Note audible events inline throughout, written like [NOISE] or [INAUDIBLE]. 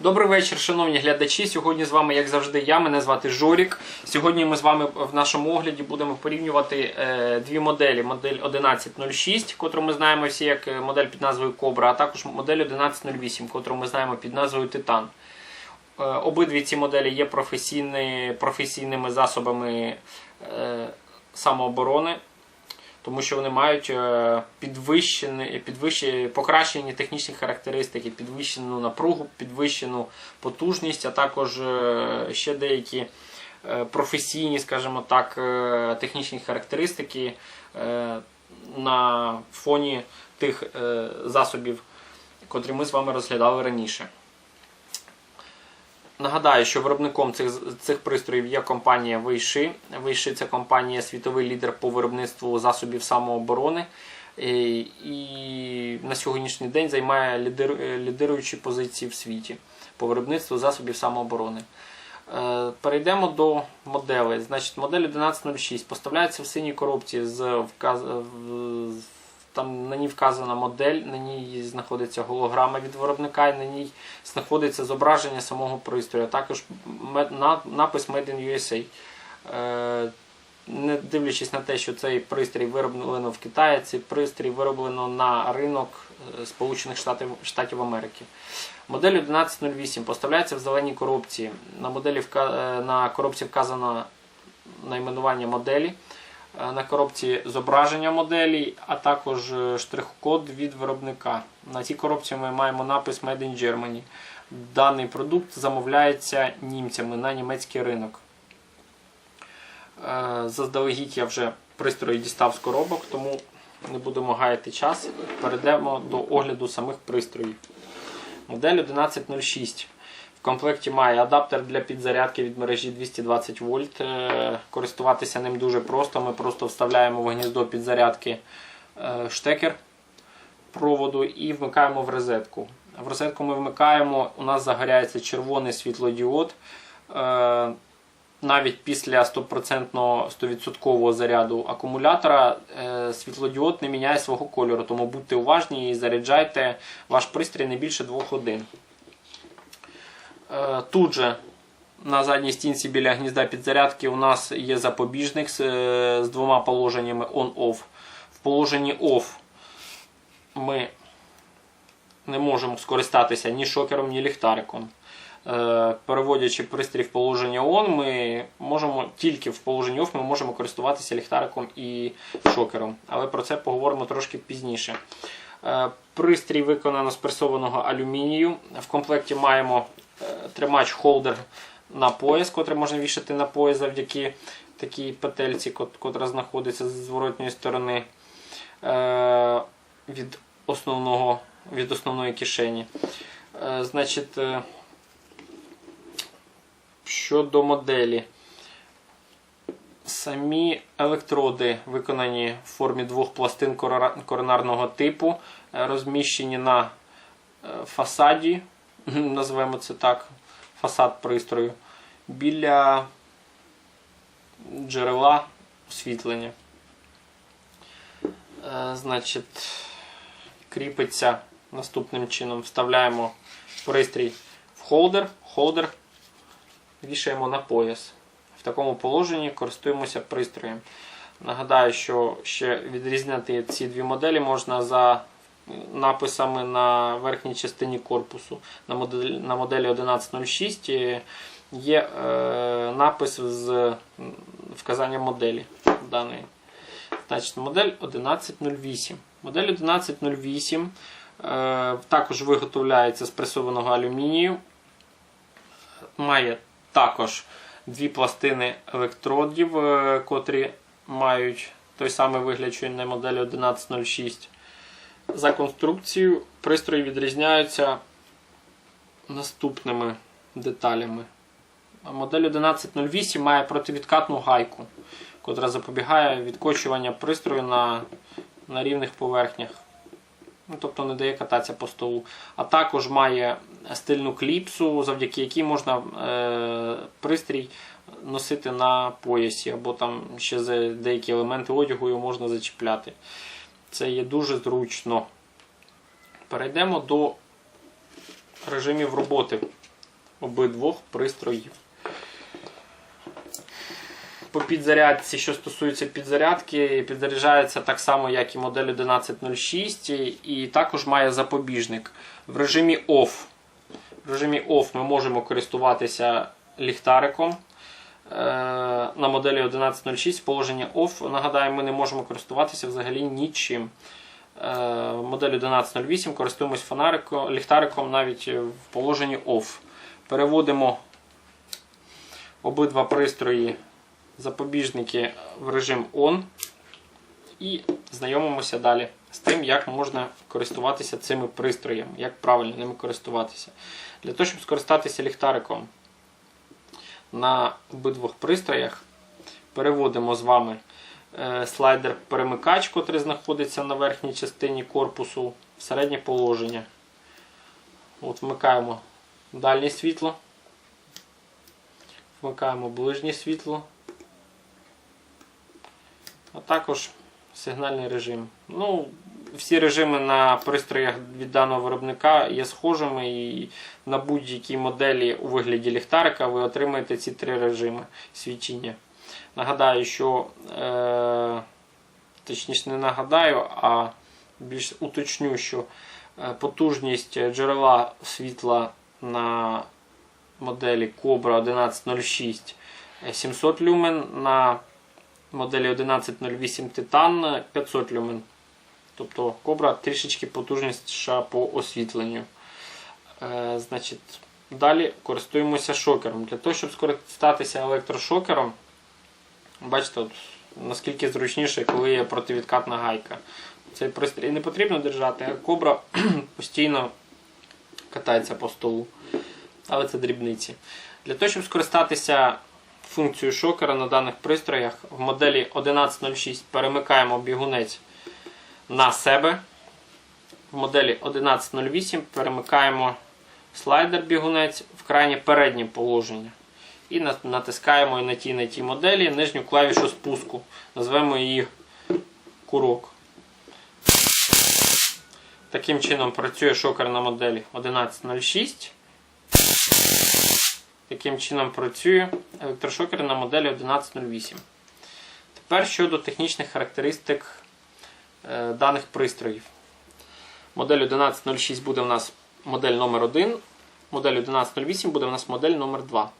Добрий вечір, шановні глядачі. Сьогодні з вами, як завжди, я. Мене звати Жорік. Сьогодні ми з вами в нашому огляді будемо порівнювати е, дві моделі: модель 1106, котру ми знаємо всі як е, модель під назвою Кобра, а також модель 1108, котру ми знаємо під назвою Титан. Е, обидві ці моделі є професійні, професійними засобами е, самооборони тому що вони мають е, підвищені, підвищені, покращені технічні характеристики, підвищену напругу, підвищену потужність, а також е, ще деякі професійні, скажімо так, технічні характеристики е, на фоні тих е, засобів, котрі ми з вами розглядали раніше. Нагадаю, що виробником цих, цих пристроїв є компанія Вейши. Вейши це компанія світовий лідер по виробництву засобів самооборони. І, на сьогоднішній день займає лідер, лідируючі позиції в світі по виробництву засобів самооборони. Е, Перейдемо до моделей. Значить, модель 1106 поставляється в синій коробці з вказ... там на ній вказана модель, на ній знаходиться голограма від виробника, і на ній знаходиться зображення самого пристрою, а також напис Made in USA. Е, Не дивлячись на те, що цей пристрій вироблено в Китаї, цей пристрій вироблено на ринок е, Сполучених Штатів, Штатів Америки. Модель 1108 поставляється в зеленій коробці. На, моделі е, на коробці вказано найменування моделі. Е, На коробці зображення моделі, а також е, штрих-код від виробника. На цій коробці ми маємо напис Made in Germany. Даний продукт замовляється німцями на німецький ринок. Е, Заздалегідь я вже пристрої дістав з коробок, тому не будемо гаяти час. Перейдемо до огляду самих пристроїв. Модель 1106. В комплекті має адаптер для підзарядки від мережі 220 вольт. Е, Користуватися ним дуже просто. Ми просто вставляємо в гніздо підзарядки е, штекер проводу і вмикаємо в розетку. В розетку ми вмикаємо, у нас загоряється червоний світлодіод. Е, Навіть після 100% 100% заряду акумулятора світлодіод не міняє свого кольору, тому будьте уважні і заряджайте ваш пристрій не більше 2 годин. Е, Тут же на задній стінці біля гнізда підзарядки у нас є запобіжник е, з двома положеннями on-off. В положенні OFF ми не можемо скористатися ні шокером, ні ліхтариком. Е, Переводячи пристрій в положення ON, ми можемо тільки в положенні OFF ми можемо користуватися ліхтариком і шокером. Але про це поговоримо трошки пізніше. Пристрій виконано з пресованого алюмінію. В комплекті маємо тримач холдер на пояс, котрий можна вішати на пояс завдяки такій петельці, котра знаходиться з зворотньої сторони е, від, основного, від основної кишені. Е, Значить, е, щодо моделі. Самі електроди виконані в формі двох пластин коронарного типу, розміщені на фасаді, називаємо це так, фасад пристрою, біля джерела освітлення. Е, Значить, кріпиться наступним чином. Вставляємо пристрій в холдер, холдер вішаємо на пояс. В такому положенні користуємося пристроєм. Нагадаю, що ще відрізняти ці дві моделі можна за написами на верхній частині корпусу. На моделі, на моделі 1106 є е, напис з вказанням моделі даної. Значить, модель 1108. Модель 1108 е, також виготовляється з пресованого алюмінію. Має також дві пластини електродів, е, котрі мають той самий вигляд, що і на моделі 1106. За конструкцією пристрої відрізняються наступними деталями. Модель 1108 має противідкатну гайку, котра запобігає відкочуванню пристрою на, на рівних поверхнях. Ну, тобто не дає кататися по столу. А також має стильну кліпсу, завдяки якій можна е, пристрій носити на поясі, або там ще деякі елементи одягу його можна зачіпляти. Це є дуже зручно. Перейдемо до режимів роботи обидвох пристроїв. По підзарядці, що стосується підзарядки, підзаряджається так само, як і модель 1106, і також має запобіжник. В режимі OFF. В режимі OFF ми можемо користуватися ліхтариком. Е, На моделі 1106 положення OFF, нагадаю, ми не можемо користуватися взагалі нічим. Е, Модель 1108 користуємось фонариком, ліхтариком навіть в положенні OFF. Переводимо обидва пристрої запобіжники в режим ON і знайомимося далі з тим, як можна користуватися цими пристроями, як правильно ними користуватися. Для того, щоб скористатися ліхтариком на обидвох пристроях, переводимо з вами е, слайдер перемикач, який знаходиться на верхній частині корпусу в середнє положення. От Вмикаємо дальнє світло, вмикаємо ближнє світло, а також сигнальний режим. Ну, всі режими на пристроях від даного виробника є схожими, і на будь-якій моделі у вигляді ліхтарика ви отримаєте ці три режими свічення. Нагадаю, що е, точніше не нагадаю, а більш уточню, що е, потужність джерела світла на моделі Cobra 1106 700 люмен, на моделі 1108 Titan 500 люмен. Тобто Cobra трішечки потужніша по освітленню. Е, значить, Далі користуємося шокером. Для того, щоб скористатися електрошокером, бачите, от, наскільки зручніше, коли є противідкатна гайка. Цей пристрій не потрібно держати, а кобра [CLEARS THROAT] постійно катається по столу. Але це дрібниці. Для того, щоб скористатися функцією шокера на даних пристроях, в моделі 1106 перемикаємо бігунець на себе. В моделі 1108 перемикаємо слайдер бігунець в крайнє переднє положення. І натискаємо на тій на тій моделі нижню клавішу спуску. Назвемо її курок. Таким чином працює шокер на моделі 1106. Таким чином працює електрошокер на моделі 1108. Тепер щодо технічних характеристик даних пристроїв. Модель 1106 буде у нас модель номер 1 модель 1108 буде у нас модель номер 2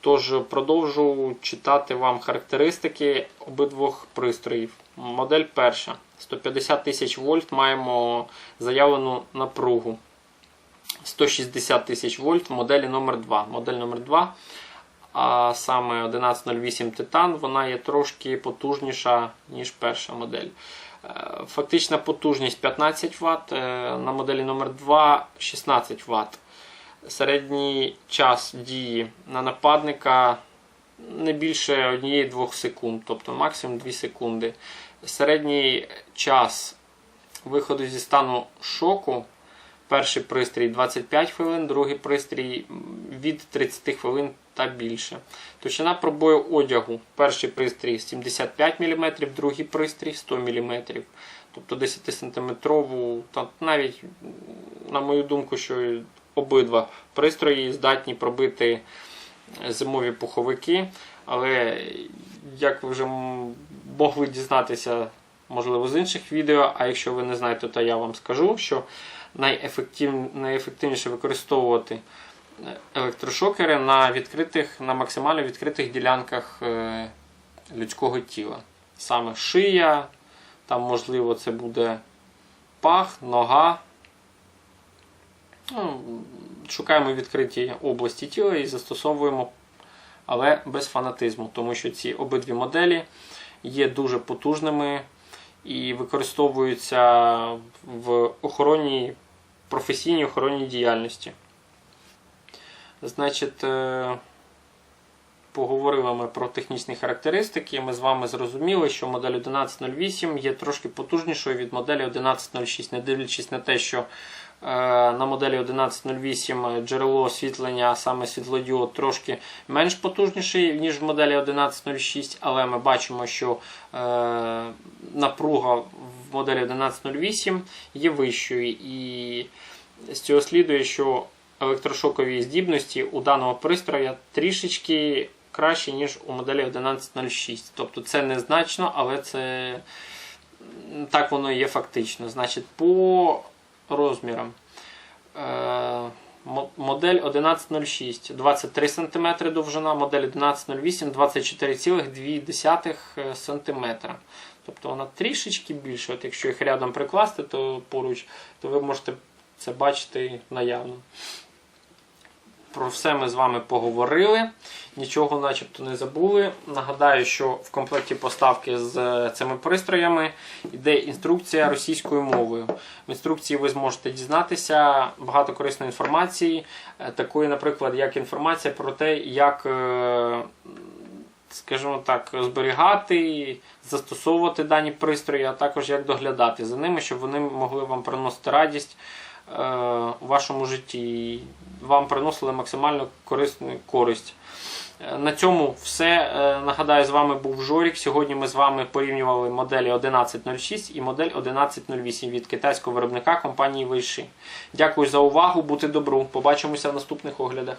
Тож продовжу читати вам характеристики обидвох пристроїв. Модель перша. 150 тисяч вольт маємо заявлену напругу. 160 тисяч вольт в моделі номер 2 Модель номер 2 а саме 1108 Titan, вона є трошки потужніша, ніж перша модель. Е, фактична потужність 15 Вт, е, на моделі номер 2 16 Вт. Середній час дії на нападника не більше 1-2 секунд, тобто максимум 2 секунди. Середній час виходу зі стану шоку. Перший пристрій 25 хвилин, другий пристрій від 30 хвилин та більше. Точина пробою одягу. Перший пристрій 75 мм, другий пристрій 100 мм. Тобто 10 см, навіть, на мою думку, що обидва пристрої здатні пробити зимові пуховики. Але, як ви вже могли дізнатися, можливо, з інших відео, а якщо ви не знаєте, то я вам скажу, що найефектив... найефективніше використовувати електрошокери на відкритих, на максимально відкритих ділянках е, людського тіла. Саме шия, там, можливо, це буде пах, нога. Ну, Шукаємо відкриті області тіла і застосовуємо, але без фанатизму, тому що ці обидві моделі є дуже потужними і використовуються в охоронній професійній охоронній діяльності. Значить, е, поговорили ми про технічні характеристики. Ми з вами зрозуміли, що модель 1108 є трошки потужнішою від моделі 1106, не дивлячись на те, що е, на моделі 1108 джерело освітлення, саме світлодіод, трошки менш потужніший, ніж в моделі 1106, але ми бачимо, що е, напруга в моделі 1108 є вищою. І з цього слідує, що електрошокові здібності у даного пристрою трішечки краще, ніж у моделі 1106. Тобто це незначно, але це так воно є фактично. Значить, по розмірам. Е, Модель 1106 23 см довжина, модель 1108 24,2 см. Тобто вона трішечки більша. От якщо їх рядом прикласти, то поруч, то ви можете це бачити наявно. Про все ми з вами поговорили, нічого начебто не забули. Нагадаю, що в комплекті поставки з е, цими пристроями йде інструкція російською мовою. В інструкції ви зможете дізнатися багато корисної інформації, е, такої, наприклад, як інформація про те, як, е, скажімо так, зберігати, застосовувати дані пристрої, а також як доглядати за ними, щоб вони могли вам приносити радість у вашому житті і вам приносили максимально корисну користь. Е, На цьому все. Е, Нагадаю, з вами був Жорік. Сьогодні ми з вами порівнювали моделі 1106 і модель 1108 від китайського виробника компанії Вейши. Дякую за увагу, бути добру. Побачимося в наступних оглядах.